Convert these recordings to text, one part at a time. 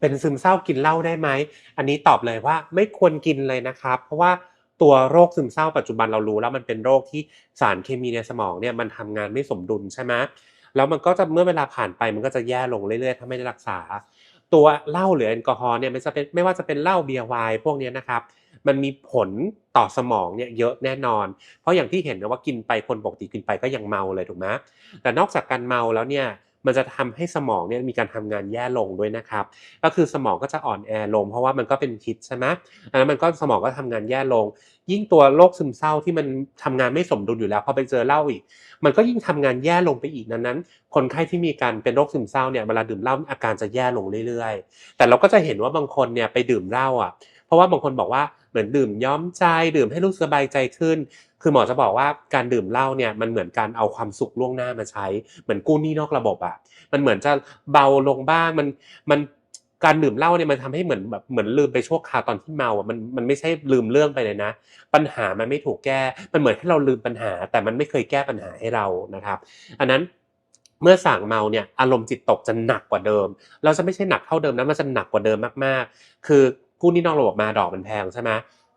เป็นซึมเศร้ากินเหล้าได้ไหม อันนี้ตอบเลยว่าไม่ควรกินเลยนะครับ เพราะว่าตัวโรคซึมเศร้าปัจจุบันเรารู้แล้วมันเป็นโรคที่สารเคมีในสมองเนี่ยมันทำงานไม่สมดุลใช่ไหมแล้วมันก็จะเมื่อเวลาผ่านไปมันก็จะแย่ลงเรื่อยๆ ถ้าไม่ได้รักษา ตัวเหล้าหรือแอลกอฮอล์เนี่ยไม่จะเป็นไม่ว่าจะเป็นเหล้าเบียร์ไวน์พวกนี้นะครับ มันมีผลต่อสมองเนี่ยเยอะแน่นอน เพราะอย่างที่เห็นนะว่ากินไปคนปกติกินไปก็ยังเมาเลยถูกไหมแต่นอกจากการเมาแล้วเนี่ย มันจะทำให้สมองเนี่ยมีการทำงานแย่ลงด้วยนะครับ ก็คือสมองก็จะอ่อนแอลง เพราะว่ามันก็เป็นพิษใช่ไหมอันนั้นมันก็สมองก็ทำงานแย่ลง ยิ่งตัวโรคซึมเศร้าที่มันทำงานไม่สมดุลอยู่แล้วพอไปเจอเหล้าอีก มันก็ยิ่งทำงานแย่ลงไปอีกนั้นนั้น คนไข้ที่มีการเป็นโรคซึมเศร้าเนี่ยเวลาดื่มเหล้าอาการจะแย่ลงเรื่อยๆ แต่เราก็จะเห็นว่าบางคนเนี่ยไปดื่มเหล้าอะ เพราะว่าบางคนบอกว่าเหมือนดื่มย้อมใจดื่มให้รู้สึกสบายใจขึ้น คือหมอจะบอกว่าการดื่มเหล้าเนี่ยมันเหมือนการเอาความสุขล่วงหน้ามาใช้ เหมือนกู้หนี้นอกระบบอะมันเหมือนจะเบาลงบ้างมันมันการดื่มเหล้าเนี่ยมันทำให้เหมือนแบบเหมือนลืมไปชั่วคราวตอนที่เมาอะมันมันไม่ใช่ลืมเรื่องไปเลยนะ ปัญหามันไม่ถูกแก้ มันเหมือนให้เราลืมปัญหา แต่มันไม่เคยแก้ปัญหาให้เรานะครับ อันนั้นเมื่อสั่งเมาเนี่ยอารมณ์จิตตกจะหนักกว่าเดิม เราจะไม่ใช่หนักเท่าเดิมนะมันจะหนักกว่าเดิมมากๆ คือ กู้นี้นอกระบบมาดอกมันแพงใช่ไหม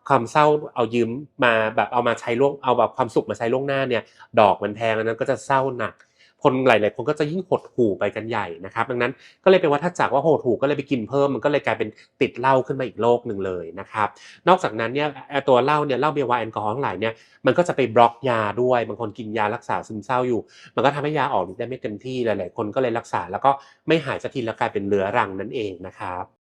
ความเศร้าเอายืมมาแบบเอามาใช้ล่วงเอาแบบความสุขมาใช้ล่วงหน้าเนี่ย ดอกมันแพงอันนั้นก็จะเศร้าหนักคนหลายๆคนก็จะยิ่งหดหู่ไปกันใหญ่นะครับ ดังนั้นก็เลยเป็นว่าถ้าจากว่าหดหู่ก็เลยไปกินเพิ่มมันก็เลยกลายเป็นติดเหล้าขึ้นมาอีกโรคหนึ่งเลยนะครับ นอกจากนั้นเนี่ยตัวเหล้าเนี่ยเหล้าเบียร์ไวน์แอลกอฮอล์ทั้งหลายเนี่ยมันก็จะไปบล็อกยาด้วยบางคนกินยารักษาซึมเศร้าอยู่ มันก็ทำให้ยาออกฤทธิ์ได้ไม่เต็มที่หลาย ๆ คนก็เลยรักษาแล้วก็ไม่หายสักทีแล้วกลายเป็นเรื้อรังนั่นเองนะครับ